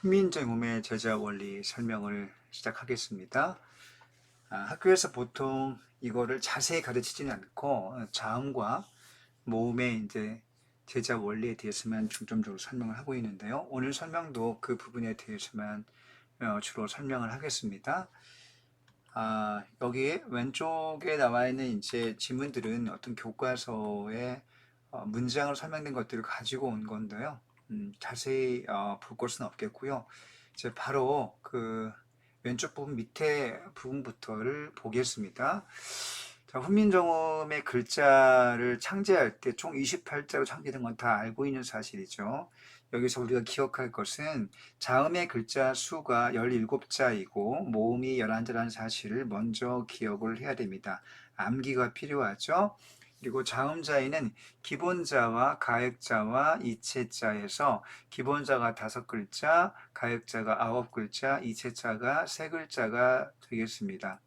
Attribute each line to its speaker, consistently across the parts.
Speaker 1: 훈민정음의 제자 원리 설명을 시작하겠습니다. 아, 학교에서 보통 이거를 자세히 가르치지는 않고 자음과 모음의 이제 제자 원리에 대해서만 중점적으로 설명을 하고 있는데요. 오늘 설명도 그 부분에 대해서만 어, 주로 설명을 하겠습니다. 아, 여기 왼쪽에 나와 있는 이제 지문들은 어떤 교과서에 어, 문장으로 설명된 것들을 가지고 온 건데요. 음, 자세히 어, 볼 것은 없겠고요. 이제 바로 그 왼쪽 부분 밑에 부분부터를 보겠습니다. 자, 훈민정음의 글자를 창제할 때 총 28자로 창제된 건 다 알고 있는 사실이죠. 여기서 우리가 기억할 것은 자음의 글자 수가 17자이고 모음이 11자라는 사실을 먼저 기억을 해야 됩니다. 암기가 필요하죠. 그리고 자음자에는 기본자와 가액자와 이체자에서 기본자가 다섯 글자, 가액자가 아홉 글자, 이체자가 세 글자가 되겠습니다.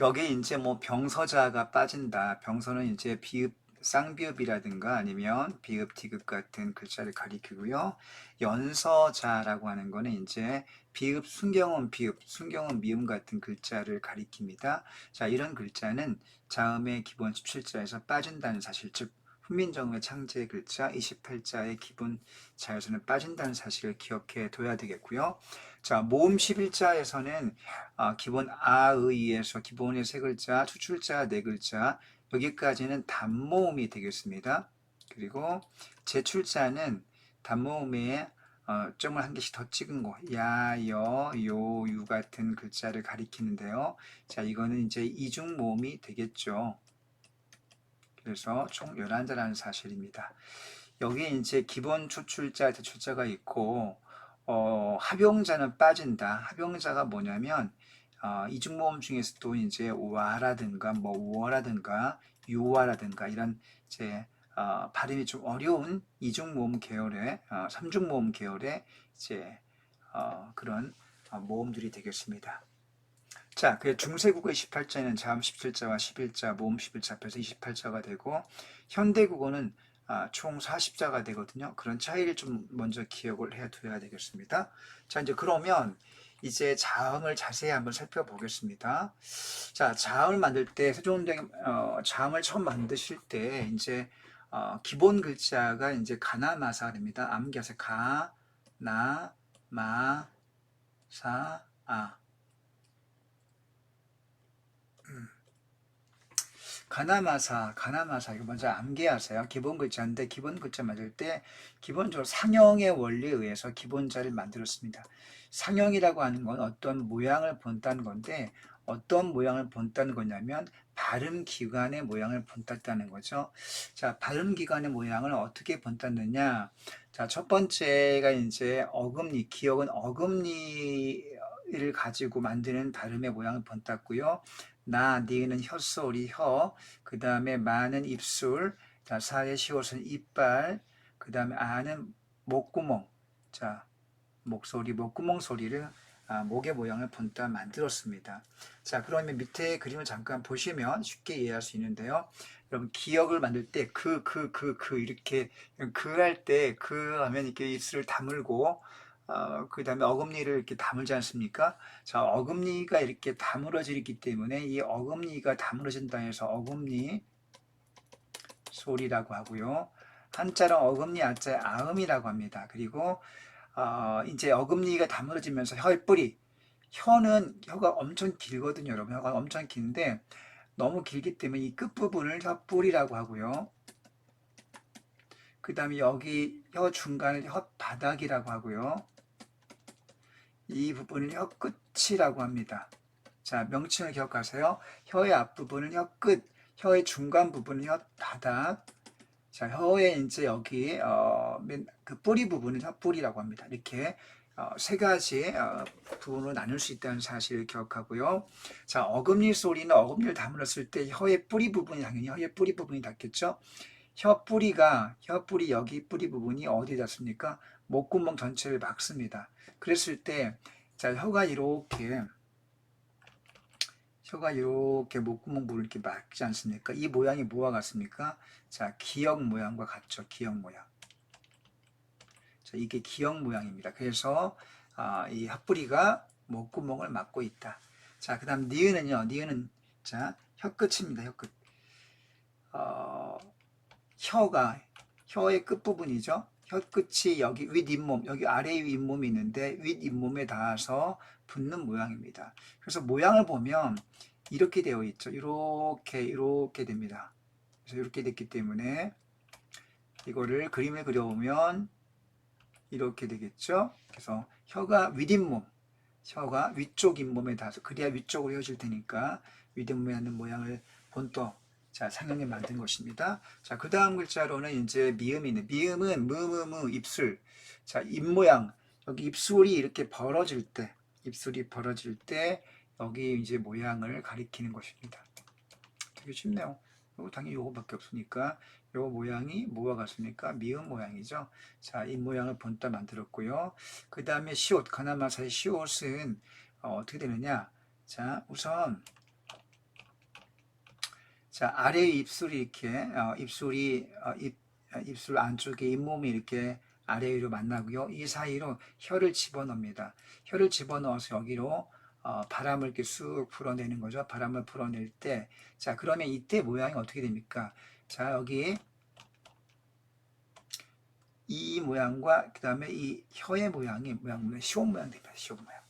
Speaker 1: 여기 이제 뭐 병서자가 빠진다. 병서는 이제 비읍 쌍비읍이라든가 아니면 비읍 디귿 같은 글자를 가리키고요. 연서자라고 하는 거는 이제 비읍 순경음 비읍 순경음 미음 같은 글자를 가리킵니다. 자, 이런 글자는 자음의 기본 17자에서 빠진다는 사실, 즉 훈민정음의 창제 글자 28자의 기본 자에서는 빠진다는 사실을 기억해 둬야 되겠고요. 자, 모음 11자에서는 아, 기본 아의에서 기본의 세 글자, 추출자 네 글자, 여기까지는 단모음이 되겠습니다. 그리고 제출자는 단모음에 어, 점을 한 개씩 더 찍은 거, 야, 여, 요, 유 같은 글자를 가리키는데요. 자, 이거는 이제 이중 모음이 되겠죠. 그래서 총 11자라는 사실입니다. 여기 이제 기본 추출자, 대출자가 있고, 어, 합용자는 빠진다. 합용자가 뭐냐면, 어, 이중모음 중에서도 이제 와라든가 뭐 우어라든가 유어라든가 이런 이제 어, 발음이 좀 어려운 이중모음 계열의 어, 삼중모음 계열의 이제 어, 그런 어, 모음들이 되겠습니다. 자, 그 중세국어 28자에는 자음 17자와 11자, 모음 11자 합해서 28자가 되고 현대국어는 아, 총 40자가 되거든요. 그런 차이를 좀 먼저 기억을 해둬야 되겠습니다. 자, 이제 그러면 이제 자음을 자세히 한번 살펴보겠습니다. 자, 자음을 만들 때 세종대왕 어, 자음을 처음 만드실 때 이제 어, 기본 글자가 이제 가나마사입니다. 암기하세요. 가, 나, 마, 사, 아. 가나마사, 가나마사 이거 먼저 암기하세요. 기본 글자인데 기본 글자 만들 때 기본적으로 상형의 원리에 의해서 기본자를 만들었습니다. 상형이라고 하는 건 어떤 모양을 본다는 건데 어떤 모양을 본다는 거냐면 발음 기관의 모양을 본다는 거죠. 자, 발음 기관의 모양을 어떻게 본다느냐? 자, 첫 번째가 이제 어금니, 기억은 어금니 를 가지고 만드는 발음의 모양을 본다고요. 나, 니는 혀소리, 혀, 그 다음에 마는 입술, 자, 사의 시옷은 이빨, 그 다음에 아는 목구멍, 자, 목소리, 목구멍 소리를 아, 목의 모양을 본따 만들었습니다. 자, 그러면 밑에 그림을 잠깐 보시면 쉽게 이해할 수 있는데요. 여러분 기억을 만들 때 그, 그, 그, 그 이렇게 그 할 때 그 하면 이렇게 입술을 다물고 어, 그 다음에 어금니를 이렇게 다물지 않습니까? 자, 어금니가 이렇게 다물어지기 때문에 이 어금니가 다물어진다 해서 어금니 소리라고 하고요. 한자는 어금니 아자 아음이라고 합니다. 그리고 어, 이제 어금니가 다물어지면서 혀의 뿌리. 혀는 혀가 엄청 길거든요, 여러분. 혀가 엄청 긴데 너무 길기 때문에 이 끝부분을 혀 뿌리라고 하고요. 그 다음에 여기 혀 중간을 혀 바닥이라고 하고요. 이 부분을 혀 끝이라고 합니다. 자, 명칭을 기억하세요. 혀의 앞부분은 혀 끝, 혀의 중간 부분은 혀 바닥, 자, 혀의 이제 여기 어, 그 뿌리 부분은 혀뿌리라고 합니다. 이렇게 어, 세 가지 어, 부분으로 나눌 수 있다는 사실을 기억하고요. 자, 어금니 소리는 어금니를 다물었을 때 혀의 뿌리 부분이 당연히 혀의 뿌리 부분이 닿겠죠. 혀 뿌리가 혀 뿌리 여기 뿌리 부분이 어디 닿습니까? 목구멍 전체를 막습니다. 그랬을 때 자, 혀가 이렇게 혀가 이렇게 목구멍 부분을 이렇게 막지 않습니까? 이 모양이 뭐와 같습니까? 자, 기역 모양과 같죠. 기역 모양. 자, 이게 기역 모양입니다. 그래서 아, 이 핫뿌리가 목구멍을 막고 있다. 자, 그 다음 니은은요. 니은은 자 혀끝입니다. 혀끝. 어, 혀가 혀의 끝 부분이죠. 혀끝이 여기 윗 잇몸, 여기 아래 윗몸이 있는데 윗 잇몸에 닿아서 붙는 모양입니다. 그래서 모양을 보면 이렇게 되어 있죠. 이렇게 이렇게 됩니다. 그래서 이렇게 됐기 때문에 이거를 그림을 그려보면 이렇게 되겠죠. 그래서 혀가 윗잇몸, 혀가 위쪽 잇몸에 닿아서 그래야 위쪽으로 혀질 테니까 윗잇몸에 닿는 모양을 본떠 자 상형에 만든 것입니다. 자 그 다음 글자로는 이제 미음이 있는 미음은 무무무 입술 자 입모양 여기 입술이 이렇게 벌어질 때 입술이 벌어질 때 여기 이제 모양을 가리키는 것입니다. 되게 쉽네요. 이거 당연히 요거밖에 없으니까 요 모양이 뭐와 같습니까? 미음 모양이죠. 자, 이 모양을 본따 만들었고요. 그 다음에 시옷, 가나마사의 시옷은 어, 떻게 되느냐? 자, 우선 자 아래 입술이 이렇게 어, 입술이 어, 입, 어, 입술 안쪽에 잇몸이 이렇게 아래 위로 만나고요. 이 사이로 혀를 집어넣습니다. 혀를 집어넣어서 여기로 어, 바람을 이렇게 쑥 불어내는 거죠. 바람을 불어낼 때, 자 그러면 이때 모양이 어떻게 됩니까? 자 여기 이 모양과 그 다음에 이 혀의 모양이 모양 시옷 모양 됩니다. 시옷 모양.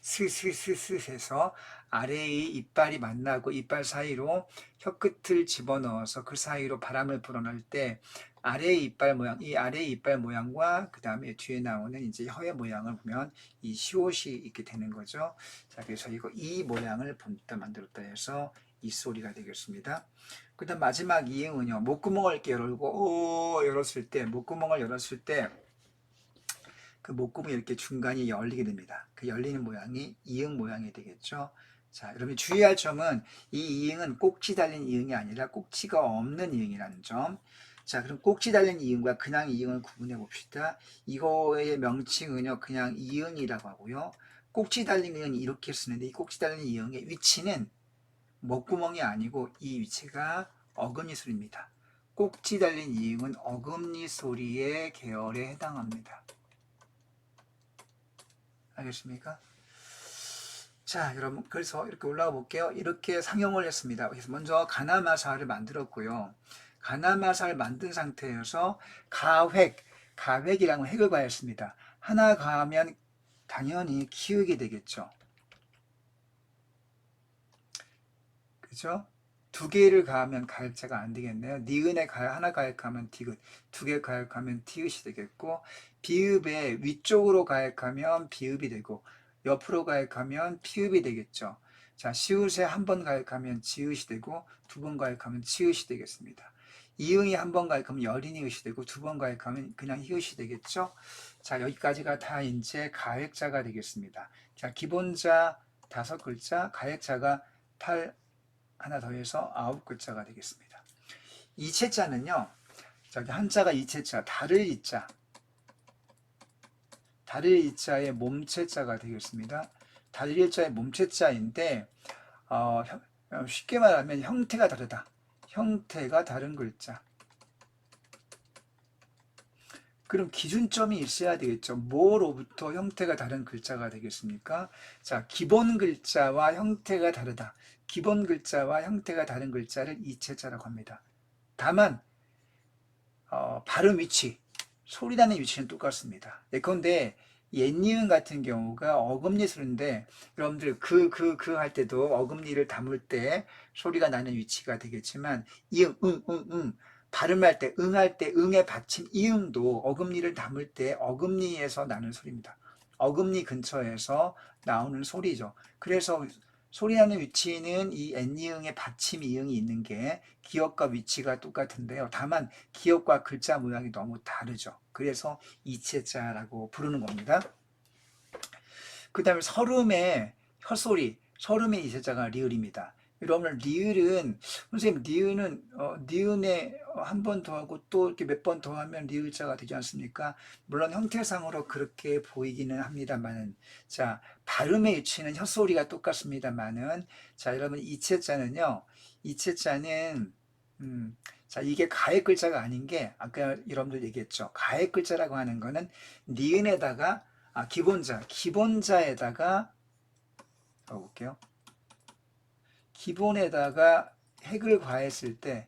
Speaker 1: 스스스스 해서 아래의 이빨이 만나고 이빨 사이로 혀끝을 집어넣어서 그 사이로 바람을 불어넣을 때 아래의 이빨 모양, 이 아래의 이빨 모양과 그 다음에 뒤에 나오는 이제 혀의 모양을 보면 이 시옷이 있게 되는 거죠. 자, 그래서 이거 이 모양을 본다 만들었다 해서 이 소리가 되겠습니다. 그 다음 마지막 이응은요, 목구멍을 이렇게 열고, 오, 열었을 때, 목구멍을 열었을 때, 그 목구멍이 이렇게 중간이 열리게 됩니다. 그 열리는 모양이 이응 모양이 되겠죠. 자, 여러분 주의할 점은 이 이응은 꼭지 달린 이응이 아니라 꼭지가 없는 이응이라는 점. 자, 그럼 꼭지 달린 이응과 그냥 이응을 구분해 봅시다. 이거의 명칭은요, 그냥 이응이라고 하고요. 꼭지 달린 이응은 이렇게 쓰는데 이 꼭지 달린 이응의 위치는 목구멍이 아니고 이 위치가 어금니 소리입니다. 꼭지 달린 이응은 어금니 소리의 계열에 해당합니다. 알겠습니까? 자, 여러분, 그래서 이렇게 올라가 볼게요. 이렇게 상형을 했습니다. 그래서 먼저 가나마사를 만들었고요. 가나마사를 만든 상태에서 가획, 가획이라는 획을 가했습니다. 하나 가하면 당연히 키우게 되겠죠. 그죠? 두 개를 가하면 가역자가 안 되겠네요. 니은에 가 하나 가역하면 디귿, 두 개 가역하면 티읕이 되겠고, 비읍에 위쪽으로 가역하면 비읍이 되고, 옆으로 가역하면 피읍이 되겠죠. 자, 시읒에 한 번 가역하면 지읒이 되고, 두 번 가역하면 치읒이 되겠습니다. 이응이 한 번 가역하면 여린이읒이 되고, 두 번 가역하면 그냥 히읗이 되겠죠. 자, 여기까지가 다 이제 가역자가 되겠습니다. 자, 기본자 다섯 글자, 가역자가 8, 하나 더해서 아홉 글자가 되겠습니다. 이체자는요. 저기 한자가 이체자, 달을 이자. 달을 이자의 몸체자가 되겠습니다. 달을 이자의 몸체자인데 어, 쉽게 말하면 형태가 다르다. 형태가 다른 글자. 그럼 기준점이 있어야 되겠죠. 뭐로부터 형태가 다른 글자가 되겠습니까? 자, 기본 글자와 형태가 다르다. 기본 글자와 형태가 다른 글자를 이체자라고 합니다. 다만 어, 발음 위치, 소리 나는 위치는 똑같습니다. 예컨대 옛니은 같은 경우가 어금니 소리인데 여러분들 그 그 그 할 때도 어금니를 담을 때 소리가 나는 위치가 되겠지만 이응 응 응응 응, 발음할 때 응할 때 응의 받침 이응도 어금니를 담을 때 어금니에서 나는 소리입니다. 어금니 근처에서 나오는 소리죠. 그래서 소리 나는 위치는 이 N이응의 받침 이응이 있는 게 기억과 위치가 똑같은데요. 다만 기억과 글자 모양이 너무 다르죠. 그래서 이체자라고 부르는 겁니다. 그 다음에 설음의 혀소리, 설음의 이체자가 리을입니다. 여러분 리을은 선생님 니은은 어, 니은에 한 번 더 하고 또 이렇게 몇 번 더 하면 리을자가 되지 않습니까? 물론 형태상으로 그렇게 보이기는 합니다만은 자 발음의 위치는 혀소리가 똑같습니다만은 자 여러분 이체자는요 이체자는 음, 자, 이게 가액 글자가 아닌 게 아까 여러분들 얘기했죠. 가액 글자라고 하는 거는 니은에다가 아, 기본자, 기본자에다가 볼게요. 기본에다가 핵을 가했을 때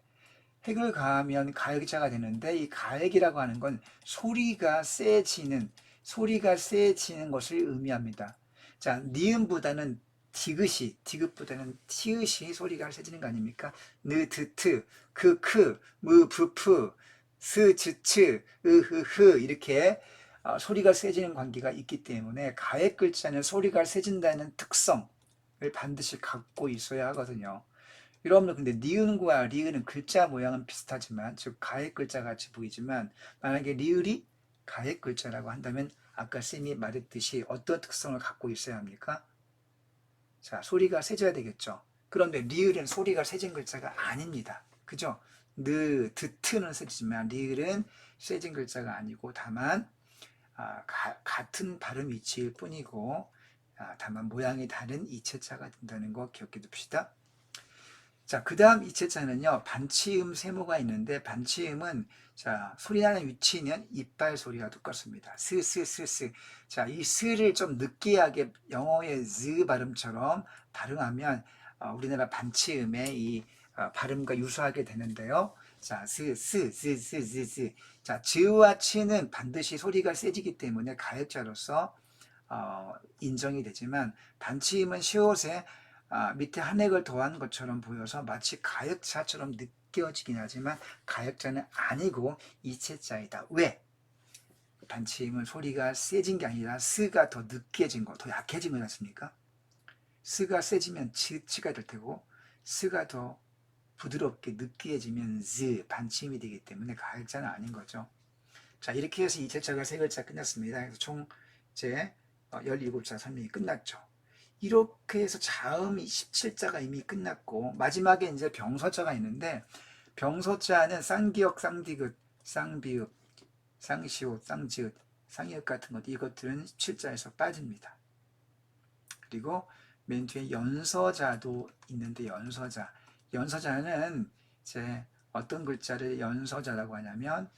Speaker 1: 핵을 가하면 가액자가 되는데 이 가액이라고 하는 건 소리가 세지는 소리가 세지는 것을 의미합니다. 자, 니은보다는 디귿이 디귿보다는 티읕이 소리가 세지는 거 아닙니까? 느, 드, 트, 그, 크, 무, 부, 푸, 스, 즈, 츠, 으, 흐, 흐 이렇게 어, 소리가 세지는 관계가 있기 때문에 가액 글자는 소리가 세진다는 특성을 반드시 갖고 있어야 하거든요. 여러분들 근데 니은과 리은은 글자 모양은 비슷하지만 즉 가액 글자 같이 보이지만 만약에 리을이 가액 글자라고 한다면 아까 쌤이 말했듯이 어떤 특성을 갖고 있어야 합니까? 자, 소리가 세져야 되겠죠. 그런데 리을은 소리가 세진 글자가 아닙니다. 그죠? 느, 드트는 세지만 리을은 세진 글자가 아니고 다만 아, 가- 같은 발음 위치일 뿐이고 아, 다만 모양이 다른 이체자가 된다는 거 기억해 둡시다. 자, 그 다음 이체자는요, 반치음 세모가 있는데, 반치음은, 자, 소리 나는 위치는 이빨 소리와 똑같습니다. 스, 스, 스, 스. 자, 이 스를 좀 느끼하게 영어의 즈 발음처럼 발음하면, 어, 우리나라 반치음의 이 어, 발음과 유사하게 되는데요. 자, 스, 스, 스, 스, 스, 스. 자, 즈와 치는 반드시 소리가 세지기 때문에 가역자로서, 어, 인정이 되지만, 반치음은 시옷에 아, 밑에 한 획을 더한 것처럼 보여서 마치 가역자처럼 느껴지긴 하지만 가역자는 아니고 이체자이다. 왜? 반치임은 소리가 세진 게 아니라 스가 더 느껴진 거, 더 약해진 거지 않습니까? 스가 세지면 치, 치가 될 테고 스가 더 부드럽게 느끼해지면 즈, 반치임이 되기 때문에 가역자는 아닌 거죠. 자, 이렇게 해서 이체자가 세 글자 끝났습니다. 그래서 총 이제 17자 설명이 끝났죠. 이렇게 해서 자음이 17자가 이미 끝났고 마지막에 이제 병서자가 있는데 병서자는 쌍기역, 쌍디귿, 쌍비읍, 쌍시옷, 쌍지읒, 쌍이읒 같은 것 이것들은 17자에서 빠집니다. 그리고 맨 뒤에 연서자도 있는데 연서자 연서자는 이제 어떤 글자를 연서자라고 하냐면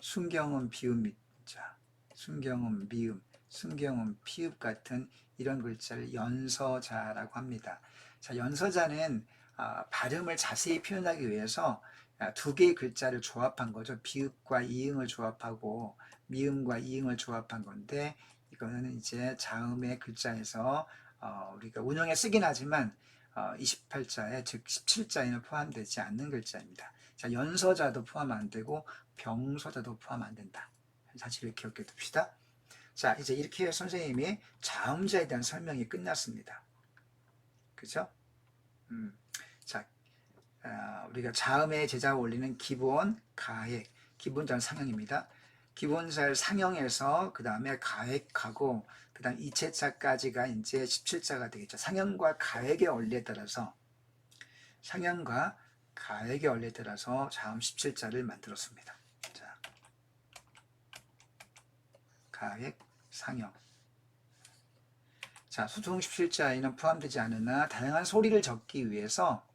Speaker 1: 순경음 비음 밑자 순경음 미음 순경음 피읍 같은 이런 글자를 연서자라고 합니다. 자, 연서자는 아, 발음을 자세히 표현하기 위해서 아, 두 개의 글자를 조합한 거죠. 비읍과 이응을 조합하고 미음과 이응을 조합한 건데 이거는 이제 자음의 글자에서 어, 우리가 운영에 쓰긴 하지만 어, 28자에 즉 17자에는 포함되지 않는 글자입니다. 자, 연서자도 포함 안 되고 병서자도 포함 안 된다. 사실을 기억해 둡시다. 자, 이제 이렇게 선생님이 자음자에 대한 설명이 끝났습니다. 그죠? 음, 자, 아, 우리가 자음의 제자 원리는 기본, 가액, 기본자는 상형입니다. 기본자를 상형해서 그 다음에 가액하고 그 다음 이체자까지가 이제 17자가 되겠죠. 상형과 가액의 원리에 따라서 상형과 가액의 원리에 따라서 자음 17자를 만들었습니다. 자, 가액, 상형. 자, 수동 17자에는 포함되지 않으나 다양한 소리를 적기 위해서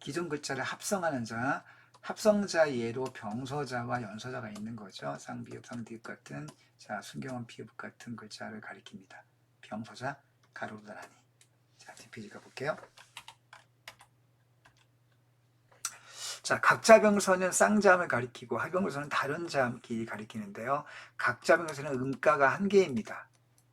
Speaker 1: 기존 글자를 합성하는 자, 합성자 예로 병서자와 연서자가 있는 거죠. 쌍비읍, 쌍디읍 같은 자, 순경원 비읍 같은 글자를 가리킵니다. 병서자, 나란히. 자, 뒷페이지 가볼게요. 자, 각자 병서는 쌍자음을 가리키고 하병서는 다른 자음끼리 가리키는데요. 각자 병서는 음가가 한 개입니다.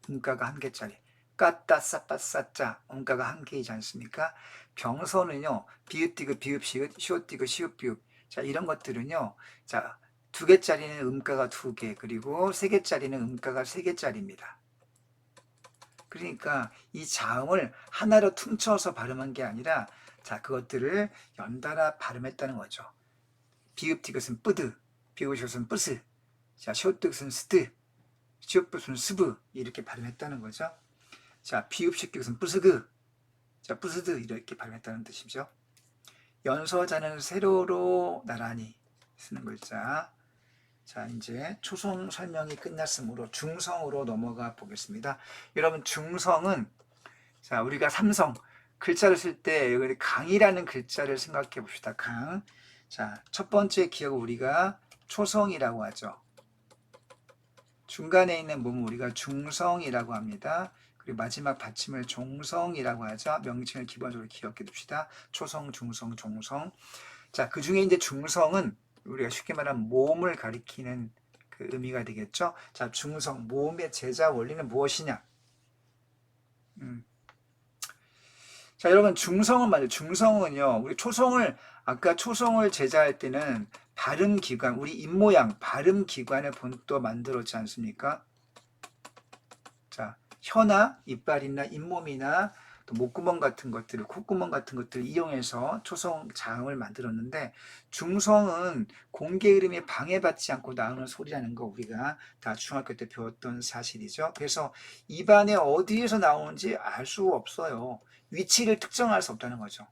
Speaker 1: 음가가 한 개짜리. 까따 싸빠싸짜 음가가 한 개이지 않습니까? 병서는요. 비읍디귿 비읍시읒 시옷디귿 시읍비읍 자 이런 것들은요. 자 두 개짜리는 음가가 두 개, 그리고 세 개짜리는 음가가 세 개짜리입니다. 그러니까 이 자음을 하나로 퉁쳐서 발음한 게 아니라 자 그것들을 연달아 발음했다는 거죠. 비읍디귿은 뿌드, 비읍시옷은 뿌스, 자 시옷디귿은 스드, 시옷붓은 스브 이렇게 발음했다는 거죠. 자 비읍식디귿은 뿌스그, 자 뿌스드 이렇게 발음했다는 뜻이죠. 연서자는 세로로 나란히 쓰는 글자. 자, 이제 초성 설명이 끝났으므로 중성으로 넘어가 보겠습니다. 여러분, 중성은 자, 우리가 삼성 글자를 쓸 때 여기 강이라는 글자를 생각해 봅시다. 강. 자, 첫 번째 기억을 우리가 초성이라고 하죠. 중간에 있는 몸을 우리가 중성이라고 합니다. 그리고 마지막 받침을 종성이라고 하죠. 명칭을 기본적으로 기억해 둡시다. 초성, 중성, 종성. 자, 그 중에 이제 중성은 우리가 쉽게 말하면 몸을 가리키는 그 의미가 되겠죠. 자, 중성, 모음의 제자 원리는 무엇이냐? 음. 자, 여러분, 중성은 말이에요. 중성은요, 우리 초성을, 아까 초성을 제자할 때는 발음 기관, 우리 입 모양, 발음 기관을 본또 만들었지 않습니까? 자, 혀나 이빨이나 잇몸이나 또 목구멍 같은 것들을, 콧구멍 같은 것들을 이용해서 초성 자음을 만들었는데, 중성은 공개 이름이 방해받지 않고 나오는 소리라는 거 우리가 다 중학교 때 배웠던 사실이죠. 그래서 입안에 어디에서 나오는지 알 수 없어요. 위치를 특정할 수 없다는 거죠.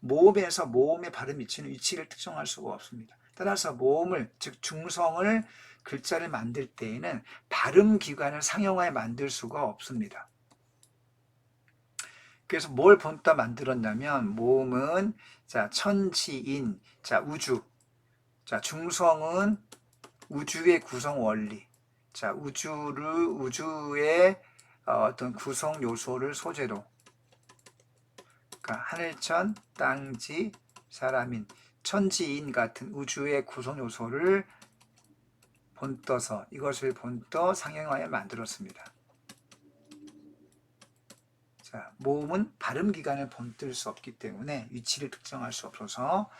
Speaker 1: 모음에서 모음의 발음 위치는 위치를 특정할 수가 없습니다. 따라서 모음을 즉 중성을 글자를 만들 때에는 발음 기관을 상용화해 만들 수가 없습니다. 그래서 뭘 본따 만들었냐면 모음은 자 천지인 자 우주. 자 중성은 우주의 구성 원리. 자 우주를 우주의 어, 어떤 구성 요소를 소재로. 그러니까 하늘천 땅지 사람인 천지인 같은 우주의 구성 요소를 본떠서 이것을 본떠 상형하여 만들었습니다. 자, 모음은 발음 기관을 본뜰 수 없기 때문에 위치를 특정할 수 없어서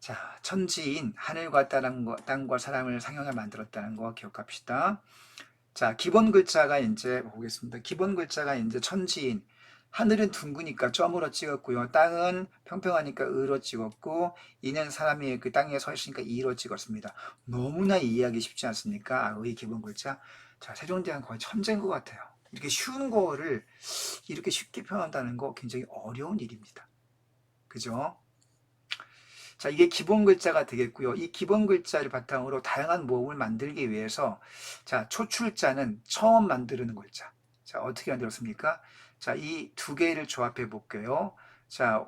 Speaker 1: 자, 천지인 하늘과 땅과, 땅과 사람을 상형하여 만들었다는 거 기억합시다. 자, 기본 글자가 이제 보겠습니다. 기본 글자가 이제 천지인 하늘은 둥그니까 점으로 찍었고요. 땅은 평평하니까 의로 찍었고 이는 사람이 그 땅에 서 있으니까 이로 찍었습니다. 너무나 이해하기 쉽지 않습니까? 아, 의 기본 글자. 자, 세종대왕 거의 천재인 것 같아요. 이렇게 쉬운 거를 이렇게 쉽게 표현한다는 거 굉장히 어려운 일입니다. 그죠? 자, 이게 기본 글자가 되겠고요. 이 기본 글자를 바탕으로 다양한 모음을 만들기 위해서 자, 초출자는 처음 만드는 글자. 자, 어떻게 만들었습니까? 자, 이 두 개를 조합해 볼게요. 자,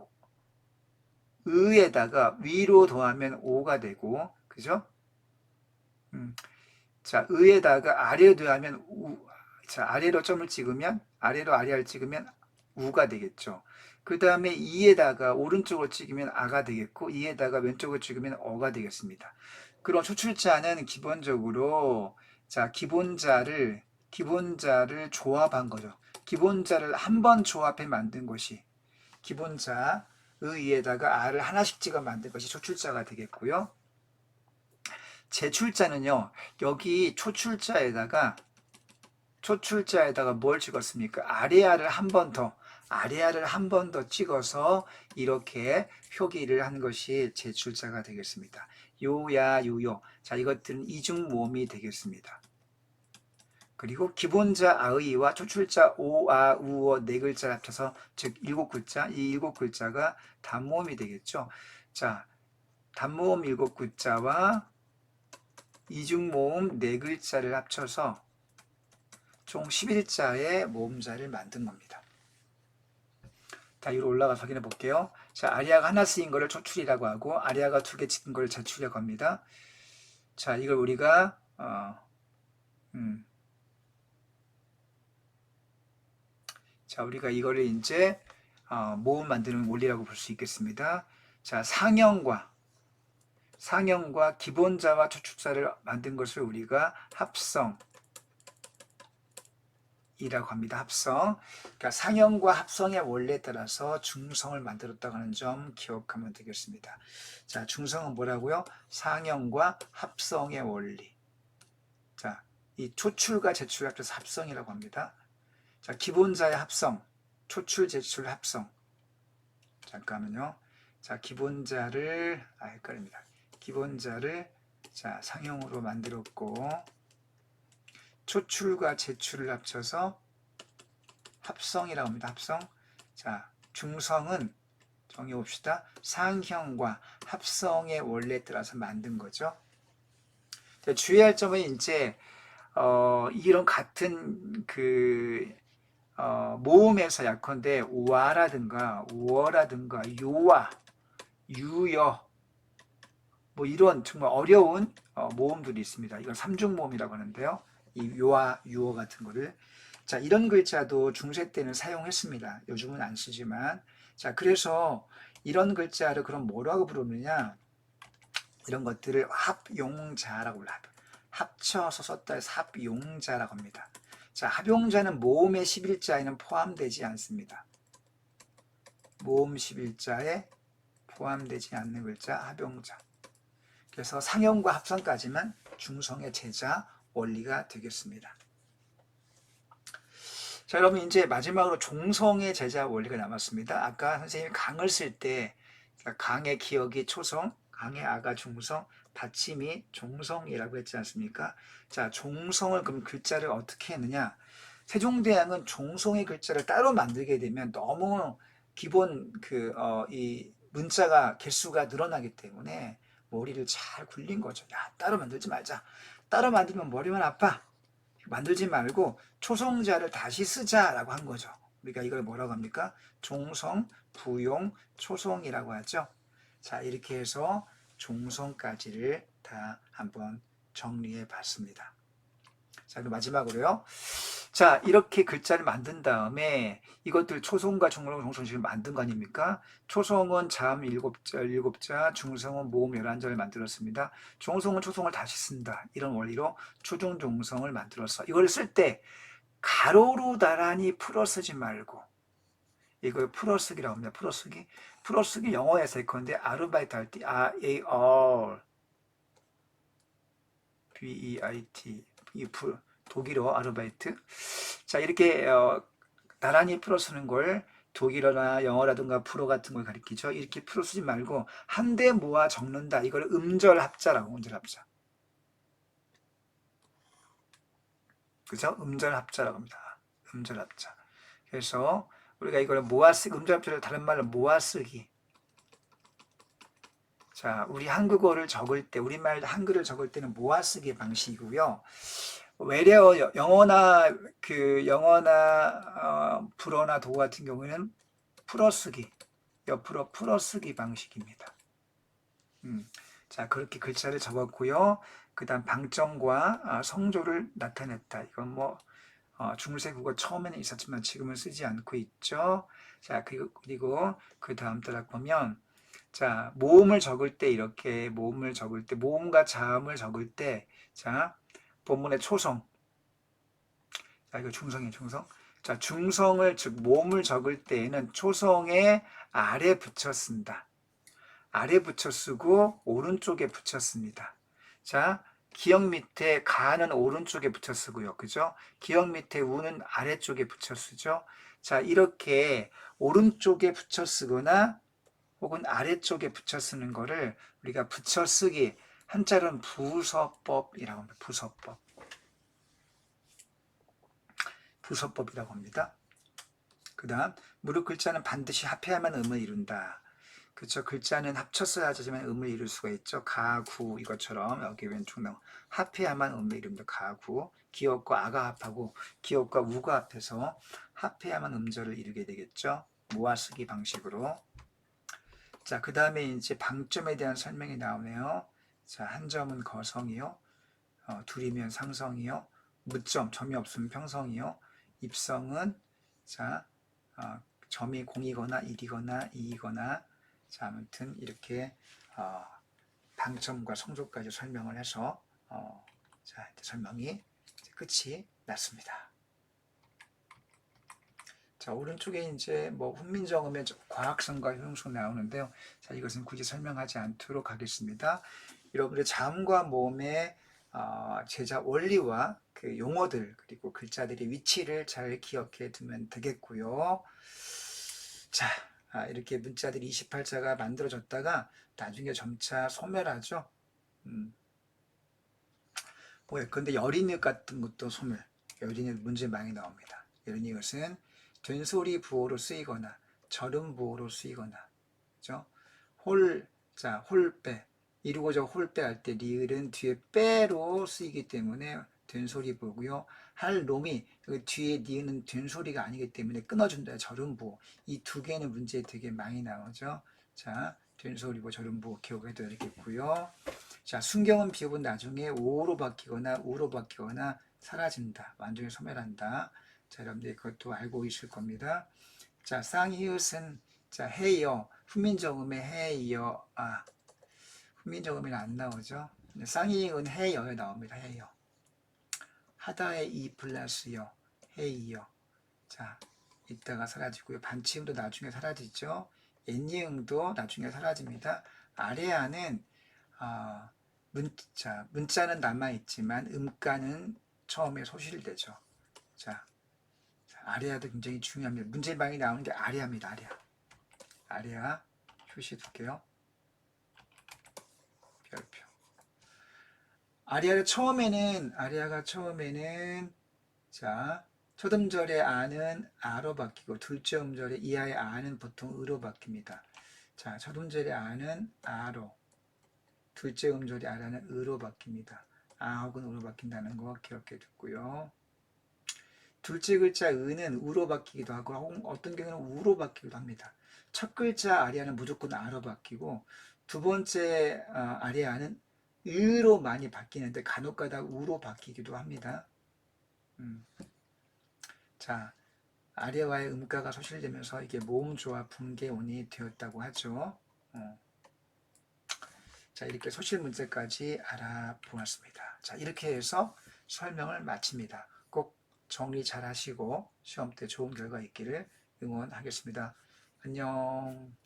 Speaker 1: 의에다가 위로 더하면 오가 되고, 그죠? 음, 자, 의에다가 아래로 더하면 우, 자, 아래로 점을 찍으면, 아래로 아래를 찍으면 우가 되겠죠. 그 다음에 이에다가 오른쪽으로 찍으면 아가 되겠고, 이에다가 왼쪽으로 찍으면 어가 되겠습니다. 그럼 초출자는 기본적으로, 자, 기본자를, 기본자를 조합한 거죠. 기본자를 한 번 조합해 만든 것이 기본자 의에다가 아를 하나씩 찍어 만든 것이 초출자가 되겠고요. 제출자는요. 여기 초출자에다가 초출자에다가 뭘 찍었습니까? 아래아를 한 번 더, 아래아를 한 번 더 찍어서 이렇게 표기를 한 것이 제출자가 되겠습니다. 요야 요요. 자, 이것들은 이중 모음이 되겠습니다. 그리고 기본자 아의와 초출자 오아 우어 네 글자를 합쳐서 즉 일곱 글자 이 일곱 글자가 단모음이 되겠죠. 자 단모음 일곱 글자와 이중모음 네 글자를 합쳐서 총 11자의 모음자를 만든 겁니다. 자, 위로 올라가서 확인해 볼게요. 자, 아리아가 하나 쓰인 거를 초출이라고 하고, 아리아가 두 개 찍은 걸 제출이라고 합니다. 자, 이걸 우리가, 어, 음, 자, 우리가 이거를 이제 어, 모음 만드는 원리라고 볼 수 있겠습니다. 자, 상형과 상형과 기본자와 초축사를 만든 것을 우리가 합성 이라고 합니다. 합성. 그러니까 상형과 합성의 원리에 따라서 중성을 만들었다고 하는 점 기억하면 되겠습니다. 자, 중성은 뭐라고요? 상형과 합성의 원리. 자, 이 초출과 제출을 합쳐서 합성이라고 합니다. 자, 기본자의 합성, 초출, 제출, 합성. 잠깐만요. 자, 기본자를, 아, 헷갈립니다. 기본자를, 자, 상형으로 만들었고, 초출과 제출을 합쳐서 합성이라고 합니다. 합성. 자, 중성은 정해 봅시다. 상형과 합성의 원리에 따라서 만든 거죠. 자, 주의할 점은 이제, 어, 이런 같은 그, 어, 모음에서 약컨대 와라든가 우어라든가 요와 유여 뭐 이런 정말 어려운 어, 모음들이 있습니다. 이건 삼중 모음이라고 하는데요. 이 요와 유어 같은 거를 자 이런 글자도 중세 때는 사용했습니다. 요즘은 안 쓰지만 자 그래서 이런 글자를 그럼 뭐라고 부르느냐 이런 것들을 합용자라고 불러요. 합쳐서 썼다 해서 합용자라고 합니다. 자, 합용자는 모음의 11자에는 포함되지 않습니다. 모음 11자에 포함되지 않는 글자 합용자. 그래서 상형과 합성까지만 중성의 제자 원리가 되겠습니다. 자, 여러분 이제 마지막으로 종성의 제자 원리가 남았습니다. 아까 선생님이 강을 쓸 때 강의 기억이 초성, 강의 아가 중성, 받침이 종성이라고 했지 않습니까? 자, 종성을 그럼 글자를 어떻게 했느냐? 세종대왕은 종성의 글자를 따로 만들게 되면 너무 기본 그, 어, 이 문자가 개수가 늘어나기 때문에 머리를 잘 굴린 거죠. 야, 따로 만들지 말자. 따로 만들면 머리만 아파. 만들지 말고 초성자를 다시 쓰자라고 한 거죠. 우리가 이걸 뭐라고 합니까? 종성, 부용, 초성이라고 하죠. 자, 이렇게 해서 종성까지를 다 한번 정리해 봤습니다. 자, 그럼 마지막으로요. 자, 이렇게 글자를 만든 다음에 이것들 초성과 중성, 종성식을 만든 거 아닙니까? 초성은 자음 7자, 7자, 중성은 모음 11자를 만들었습니다. 종성은 초성을 다시 쓴다. 이런 원리로 초중 종성을 만들어서 이걸 쓸 때 가로로 나란히 풀어 쓰지 말고 이걸 풀어쓰기라고 합니다. 풀어쓰기. 풀어쓰기 영어에서 건데 아르바이트 할 때 R A R B E I T 이 풀, 독일어 아르바이트. 자 이렇게 어, 나란히 풀어 쓰는 걸 독일어나 영어라든가 불어 같은 걸 가리키죠. 이렇게 풀어 쓰지 말고 한데 모아 적는다. 이걸 음절 합자라고 음절 합자. 그죠? 음절 합자라고 합니다. 음절 합자. 그래서 우리가 이걸 모아 쓰기, 음절 합자를 다른 말로 모아 쓰기. 자, 우리 한국어를 적을 때, 우리말 한글을 적을 때는 모아쓰기 방식이고요. 외래어 영어나 그 영어나 어, 불어나 도어 같은 경우에는 풀어쓰기, 옆으로 풀어쓰기 방식입니다. 음, 자, 그렇게 글자를 적었고요. 그다음 방정과 아, 성조를 나타냈다. 이건 뭐 어, 중세 국어 처음에는 있었지만 지금은 쓰지 않고 있죠. 자, 그리고, 그리고 그 다음 따라 보면 자, 모음을 적을 때 이렇게 모음을 적을 때 모음과 자음을 적을 때 자, 본문의 초성. 자, 이거 중성이 중성. 자, 중성을 즉 모음을 적을 때에는 초성에 아래 붙여 쓴다. 아래 붙여 쓰고 오른쪽에 붙여 씁니다. 자, 기역 밑에 가는 오른쪽에 붙여 쓰고요. 그죠? 기역 밑에 우는 아래쪽에 붙여 쓰죠. 자, 이렇게 오른쪽에 붙여 쓰거나 혹은 아래쪽에 붙여 쓰는 거를 우리가 붙여 쓰기 한자로는 부서법이라고 합니다. 부서법. 부서법이라고 합니다. 그 다음, 무릎 글자는 반드시 합해야만 음을 이룬다. 그렇죠. 글자는 합쳐서 하지만 음을 이룰 수가 있죠. 가구 이것처럼 여기 왼쪽 나오 합해야만 음을 이룹니다. 가구 기업과 아가 합하고 기업과 우가 합해서 합해야만 음절을 이루게 되겠죠. 모아쓰기 방식으로. 자, 그 다음에 이제 방점에 대한 설명이 나오네요. 자, 한 점은 거성이요. 어, 둘이면 상성이요. 무점, 점이 없으면 평성이요. 입성은 자, 어, 점이 공이거나 일이거나 이이거나 자, 아무튼 이렇게 어, 방점과 성조까지 설명을 해서 어, 자, 이제 설명이 이제 끝이 났습니다. 자, 오른쪽에 이제 뭐 훈민정음의 과학성과 효용성 나오는데요. 자, 이것은 굳이 설명하지 않도록 하겠습니다. 여러분의 자음과 모음의 어, 제자 원리와 그 용어들 그리고 글자들의 위치를 잘 기억해 두면 되겠고요. 자, 아, 이렇게 문자들이 28자가 만들어졌다가 나중에 점차 소멸하죠. 음. 뭐, 근데 여린이읍 같은 것도 소멸. 여린이읍 문제 많이 나옵니다. 여린이읍은 된소리 부호로 쓰이거나 절음 부호로 쓰이거나, 그죠? 홀, 자, 홀빼. 이루고저 홀빼 할 때 리을은 뒤에 빼로 쓰이기 때문에 된소리 보고요. 할 놈이 그 뒤에 니은은 된소리가 아니기 때문에 끊어준다. 절음부. 이두 개는 문제 되게 많이 나오죠. 자, 된소리고 절음부 기억해둬야 되겠고요. 자, 순경은 비읍은 나중에 오로 바뀌거나 우로 바뀌거나 사라진다. 완전히 소멸한다. 자, 여러분들 그것도 알고 있을 겁니다. 자, 쌍이웃은 자, 해요. 후민정음의 해요. 아, 후민정음이 안 나오죠. 쌍이은 해여에 나옵니다. 해요. 하다의 이 플러스요. 해이요. 자, 이따가 사라지고요. 반치음도 나중에 사라지죠. 엔니응도 나중에 사라집니다. 아래아는 아, 문자, 문자는 남아있지만 음가는 처음에 소실되죠. 자, 자, 아래아도 굉장히 중요합니다. 문제방이 나오는 게 아래아입니다. 아래아. 아래아 표시 둘게요. 별표. 아리아가 처음에는 아리아가 처음에는 자 첫 음절의 아는 아로 바뀌고 둘째 음절의 이하의 아는 보통 으로 바뀝니다. 자, 첫 음절의 아는 아로, 둘째 음절의 아라는 으로 바뀝니다. 아 혹은 으로 바뀐다는 거 기억해 두고요. 둘째 글자 은은 우로 바뀌기도 하고 어떤 경우는 우로 바뀌기도 합니다. 첫 글자 아리아는 무조건 아로 바뀌고 두 번째 어, 아리아는 으로 많이 바뀌는데 간혹가다 우로 바뀌기도 합니다. 음. 자, 아래와의 음가가 소실되면서 이게 모음조합 붕괴온이 되었다고 하죠. 어. 자, 이렇게 소실 문제까지 알아보았습니다. 자, 이렇게 해서 설명을 마칩니다. 꼭 정리 잘 하시고 시험 때 좋은 결과 있기를 응원하겠습니다. 안녕.